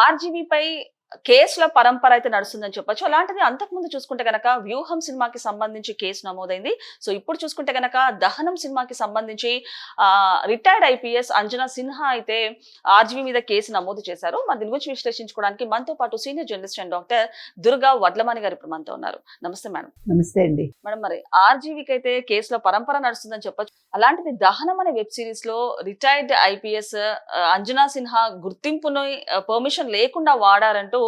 ఆర్జీవీపై కేసుల పరంపర అయితే నడుస్తుందని చెప్పొచ్చు. అలాంటిది అంతకుముందు చూసుకుంటే గనక వ్యూహం సినిమాకి సంబంధించి కేసు నమోదైంది. సో ఇప్పుడు చూసుకుంటే గనక దహనం సినిమాకి సంబంధించి ఆ రిటైర్డ్ ఐపీఎస్ అంజనా సిన్హా అయితే ఆర్జీవీ మీద కేసు నమోదు చేశారు. మరి దీని గురించి విశ్లేషించుకోవడానికి మనతో పాటు senior journalist and doctor Durga Vadlamani గారు ఇప్పుడు మనతో ఉన్నారు. నమస్తే మేడం. నమస్తే అండి. మేడం మరి ఆర్జీవీకి అయితే కేసుల పరంపర నడుస్తుందని చెప్పొచ్చు. అలాంటిది దహనం అనే వెబ్ సిరీస్లో రిటైర్డ్ ఐపీఎస్ అంజనా సిన్హా గుర్తింపును పర్మిషన్ లేకుండా వాడారంటూ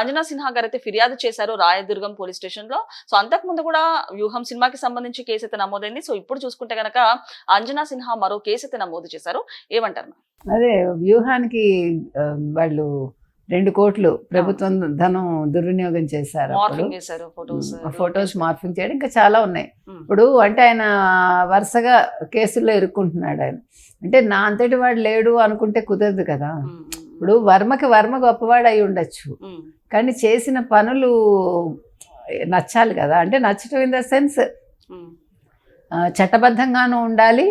అంజనా సిన్హా గారు అయితే ఫిర్యాదు చేశారు రాయదుర్గం పోలీస్ స్టేషన్లో సో అంతకు ముందు కూడా వ్యూహం సినిమాకి సంబంధించి కేసు అయితే నమోదైంది. సో ఇప్పుడు చూసుకుంటే గనక అంజనా సిన్హా మరో కేసు అయితే నమోదు చేశారు. ఏమంటారు? అదే వ్యూహానికి వాళ్ళు రెండు కోట్లు ప్రభుత్వం ధనం దుర్వినియోగం చేశారు అప్పుడు. మార్ఫింగ్ చేశారు ఫొటోస్. ఫొటోస్ మార్ఫింగ్ చేయడం ఇంకా చాలా ఉన్నాయి. ఇప్పుడు అంటే ఆయన వరుసగా కేసుల్లో ఇరుక్కుంటున్నాడు ఆయన. అంటే నా అంతటి వాడు లేడు అనుకుంటే కుదరదు కదా. ఇప్పుడు వర్మకి వర్మ గొప్పవాడు అయి ఉండొచ్చు కానీ చేసిన పనులు నచ్చాలి కదా. అంటే నచ్చటం ఇన్ ద సెన్స్ చట్టబద్ధంగానూ ఉండాలి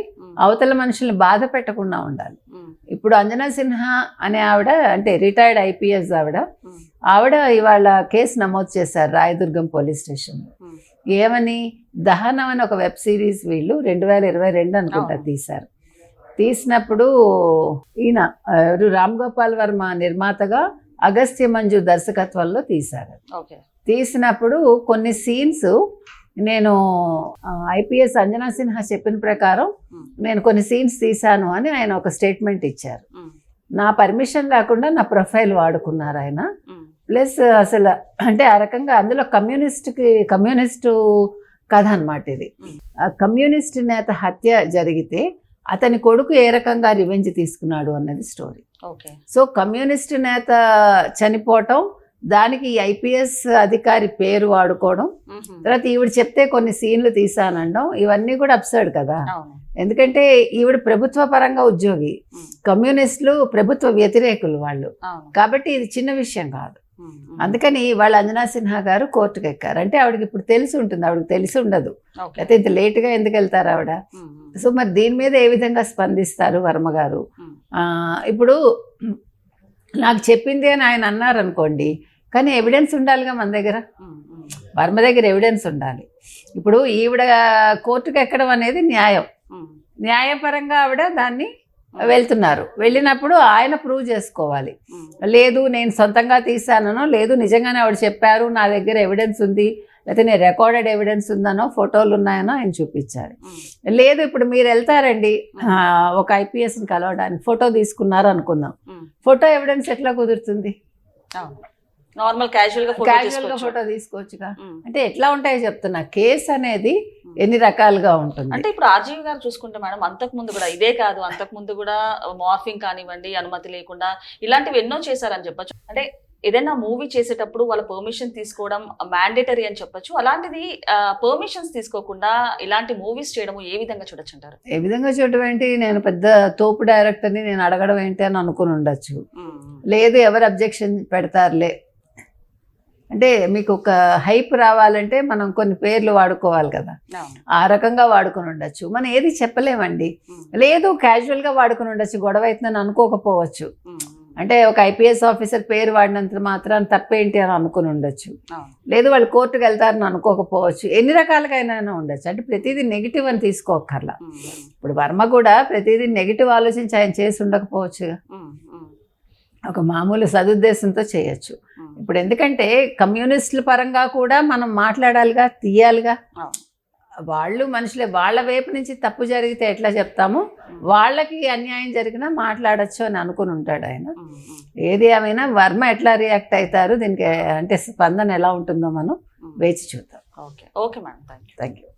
అవతల మనుషుల్ని బాధ పెట్టకుండా ఉండాలి. ఇప్పుడు అంజనా సిన్హా అనే ఆవిడ అంటే రిటైర్డ్ ఐపీఎస్ ఆవిడ ఆవిడ ఇవాళ కేసు నమోదు చేశారు రాయదుర్గం పోలీస్ స్టేషన్లో. ఏమని దహనం అని ఒక వెబ్ సిరీస్ వీళ్ళు రెండు వేల ఇరవై రెండు అనుకుంటా అవును. తీశారు. తీసినప్పుడు ఈయన ఎవరు? రామ్ గోపాల్ వర్మ నిర్మాతగా అగస్త్య మంజు దర్శకత్వంలో తీశారు. ఓకే. తీసినప్పుడు కొన్ని సీన్స్ నేను ఐపీఎస్ అంజనా సిన్హా చెప్పిన ప్రకారం నేను కొన్ని సీన్స్ తీశాను అని ఆయన ఒక స్టేట్మెంట్ ఇచ్చారు. నా పర్మిషన్ లేకుండా నా ప్రొఫైల్ వాడుకున్నారు ఆయన. ప్లస్ అసలు అంటే ఆ రకంగా అందులో కమ్యూనిస్ట్కి కమ్యూనిస్టు కథ అన్నమాట ఇది. ఆ కమ్యూనిస్ట్ నేత హత్య జరిగితే అతని కొడుకు ఏ రకంగా రివెంజ్ తీసుకున్నాడు అన్నది స్టోరీ ఓకే. సో కమ్యూనిస్ట్ నేత చనిపోవటం దానికి ఐపీఎస్ అధికారి పేరు వాడుకోవడం తర్వాత ఈవిడ చెప్తే కొన్ని సీన్లు తీసానండం ఇవన్నీ కూడా అప్సర్డ్ కదా. ఎందుకంటే ఈవిడ ప్రభుత్వ పరంగా ఉద్యోగి. కమ్యూనిస్టులు ప్రభుత్వ వ్యతిరేకులు వాళ్ళు. కాబట్టి ఇది చిన్న విషయం కాదు. అందుకని వాళ్ళ అంజనా సిన్హా గారు కోర్టుకు ఎక్కారు. అంటే ఆవిడకి ఇప్పుడు తెలిసి ఉంటుంది ఆవిడకి తెలిసి ఉండదు. అయితే ఇంత లేటుగా ఎందుకు వెళ్తారు ఆవిడ? సో మరి దీని మీద ఏ విధంగా స్పందిస్తారు వర్మ గారు? ఇప్పుడు నాకు చెప్పింది అని ఆయన అన్నారు అనుకోండి కానీ ఎవిడెన్స్ ఉండాలిగా మన దగ్గర. వర్మ దగ్గర ఎవిడెన్స్ ఉండాలి. ఇప్పుడు ఈవిడ కోర్టుకు ఎక్కడం అనేది న్యాయం. న్యాయపరంగా ఆవిడ దాన్ని వెళ్తున్నారు. వెళ్ళినప్పుడు ఆయన ప్రూవ్ చేసుకోవాలి. లేదు నేను సొంతంగా తీసానో లేదు నిజంగానే ఆవిడ చెప్పారు నా దగ్గర ఎవిడెన్స్ ఉంది లేకపోతే నేను రికార్డెడ్ ఎవిడెన్స్ ఉందనో ఫోటోలు ఉన్నాయనో ఆయన చూపించాలి. లేదు ఇప్పుడు మీరు వెళ్తారండి. ఒక ఐపీఎస్ని కలవడానికి ఫోటో తీసుకున్నారు అనుకుందాం. ఫోటో ఎవిడెన్స్ ఎట్లా కుదురుతుంది? నార్మల్ క్యాజువల్గా ఫోటో క్యాజువల్గా తీసుకోవచ్చు ఫోటో తీసుకోవచ్చుగా. ఉమ్. అంటే ఎట్లా ఉంటాయో చెప్తున్నా. కేసు అనేది ఎన్ని రకాలుగా ఉంటుంది? అంటే ఇప్పుడు ఆర్జీవి గారు చూసుకుంటే మేడం అంతకు ముందు కూడా ఇదే కాదు. అంతకు ముందు కూడా మార్ఫింగ్ కానివ్వండి అనుమతి లేకుండా ఇలాంటివి ఎన్నో చేశారని చెప్పొచ్చు. అంటే ఏదైనా మూవీ చేసేటప్పుడు వాళ్ళ పర్మిషన్ తీసుకోవడం మ్యాండేటరీ అని చెప్పొచ్చు. అలాంటిది పర్మిషన్స్ తీసుకోకుండా ఇలాంటి మూవీస్ చేయడం ఏ విధంగా చూడొచ్చు అంటారు ఏ విధంగా చూడటం ఏంటి? నేను పెద్ద తోపు డైరెక్టర్ని నేను అడగడం ఏంటి అని అనుకుని ఉండొచ్చు. లేదు ఎవరు అబ్జెక్షన్ పెడతారులే. అంటే మీకు ఒక హైప్ రావాలంటే మనం కొన్ని పేర్లు వాడుకోవాలి కదా. ఆ రకంగా వాడుకుని ఉండొచ్చు. మనం ఏది చెప్పలేమండి. లేదు క్యాజువల్గా వాడుకుని ఉండొచ్చు. గొడవ అవుతుందని అనుకోకపోవచ్చు. అంటే ఒక ఐపీఎస్ ఆఫీసర్ పేరు వాడినంత మాత్రం తప్పేంటి అని అనుకుని ఉండొచ్చు. లేదు వాళ్ళు కోర్టుకు వెళ్తారని అనుకోకపోవచ్చు. ఎన్ని రకాలుగా అయినా ఉండొచ్చు. అంటే ప్రతిదీ నెగిటివ్ అని తీసుకోకర్లా ఇప్పుడు వర్మ కూడా ప్రతిదీ నెగిటివ్ ఆలోచించి ఆయన చేసి ఉండకపోవచ్చు. ఒక మామూలు సదుద్దేశంతో చేయొచ్చు. ఇప్పుడు ఎందుకంటే కమ్యూనిస్టుల పరంగా కూడా మనం మాట్లాడాలిగా తీయాలిగా. వాళ్ళు మనుషులే వాళ్ళ వైపు నుంచి తప్పు జరిగితే ఎట్లా చెప్తాము? వాళ్ళకి అన్యాయం జరిగినా మాట్లాడొచ్చు అని అనుకుని ఉంటాడు ఆయన. ఏది ఏమైనా వర్మ ఎట్లా రియాక్ట్ అవుతారు? దీనికి అంటే స్పందన ఎలా ఉంటుందో మనం వేచి చూద్దాం. Okay. Okay madam. Thank you thank you